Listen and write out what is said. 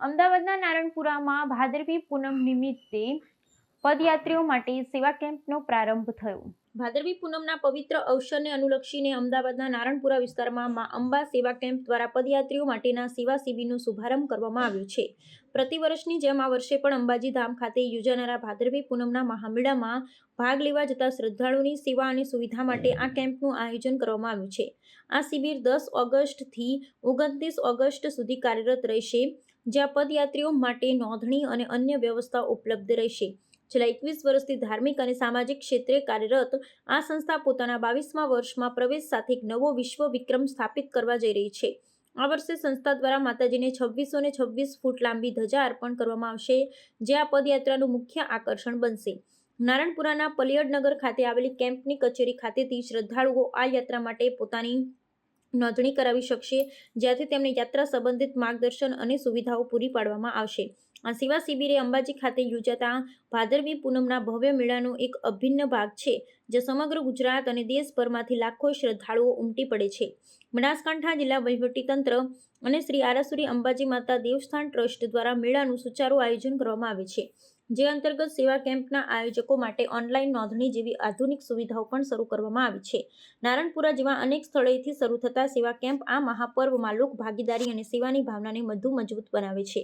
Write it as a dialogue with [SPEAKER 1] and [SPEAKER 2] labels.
[SPEAKER 1] અમદાવાદના નારણપુરામાં ભાદરવી પૂનમ નિમિત્તે પદયાત્રીઓ માટે સેવા કેમ્પનો પ્રારંભ થયો. ભાદરવી પૂનમના પવિત્ર અવસરને અનુલક્ષીને અમદાવાદના નારણપુરા વિસ્તારમાં મા અંબા સેવા કેમ્પ દ્વારા પદયાત્રીઓ માટેના સેવા શિબિરનો શુભારંભ કરવામાં આવ્યો છે. પ્રતિવર્ષની જેમ આ વર્ષે પણ અંબાજી ધામ ખાતે યોજાનારા ભાદરવી પૂનમના મહામેળામાં ભાગ લેવા જતા શ્રદ્ધાળુની સેવા અને સુવિધા માટે આ કેમ્પનું આયોજન કરવામાં આવ્યું છે. આ શિબિર દસ ઓગસ્ટથી ઓગણત્રીસ ઓગસ્ટ સુધી કાર્યરત રહેશે, જ્યાં પદયાત્રીઓ માટે નોંધણી અને અન્ય વ્યવસ્થા ઉપલબ્ધ રહેશે. છેલ્લા એકવીસ વર્ષથી ધાર્મિક અને સામાજિક ક્ષેત્રે કાર્યરત, આ સંસ્થા પોતાના બાવીસમા વર્ષમાં પ્રવેશ સાથે એક નવો વિશ્વ વિક્રમ સ્થાપિત કરવા જઈ રહી છે. આ વર્ષે સંસ્થા દ્વારા માતાજીને છવ્વીસો ને છવ્વીસ ફૂટ લાંબી ધજા અર્પણ કરવામાં આવશે, જે આ પદયાત્રાનું મુખ્ય આકર્ષણ બનશે. નારણપુરાના પલિયડનગર ખાતે આવેલી કેમ્પની કચેરી ખાતેથી શ્રદ્ધાળુઓ આ યાત્રા માટે પોતાની નોંધણી કરાવી શકશે, જ્યાંથી તેમને યાત્રા સંબંધિત માર્ગદર્શન અને સુવિધાઓ પૂરી પાડવામાં આવશે. આ સેવા શિબિરે અંબાજી ખાતે યોજાતા ભાદરવી પૂનમના ભવ્ય મેળાનો એક અભિન્ન ભાગ છે, જે સમગ્ર ગુજરાત અને દેશભરમાંથી લાખો શ્રદ્ધાળુઓ ઉમટી પડે છે. બનાસકાંઠા જિલ્લા વહીવટીતંત્ર અને શ્રી આરાસુરી અંબાજી માતા દેવસ્થાન ટ્રસ્ટ દ્વારા મેળાનું સુચારું આયોજન કરવામાં આવે છે, જે અંતર્ગત સેવા કેમ્પના આયોજકો માટે ઓનલાઈન નોંધણી જેવી આધુનિક સુવિધાઓ પણ શરૂ કરવામાં આવી છે. નારણપુરા જેવા અનેક સ્થળેથી શરૂ થતા સેવા કેમ્પ આ મહાપર્વમાં લોક ભાગીદારી અને સેવાની ભાવનાને વધુ મજબૂત બનાવે છે.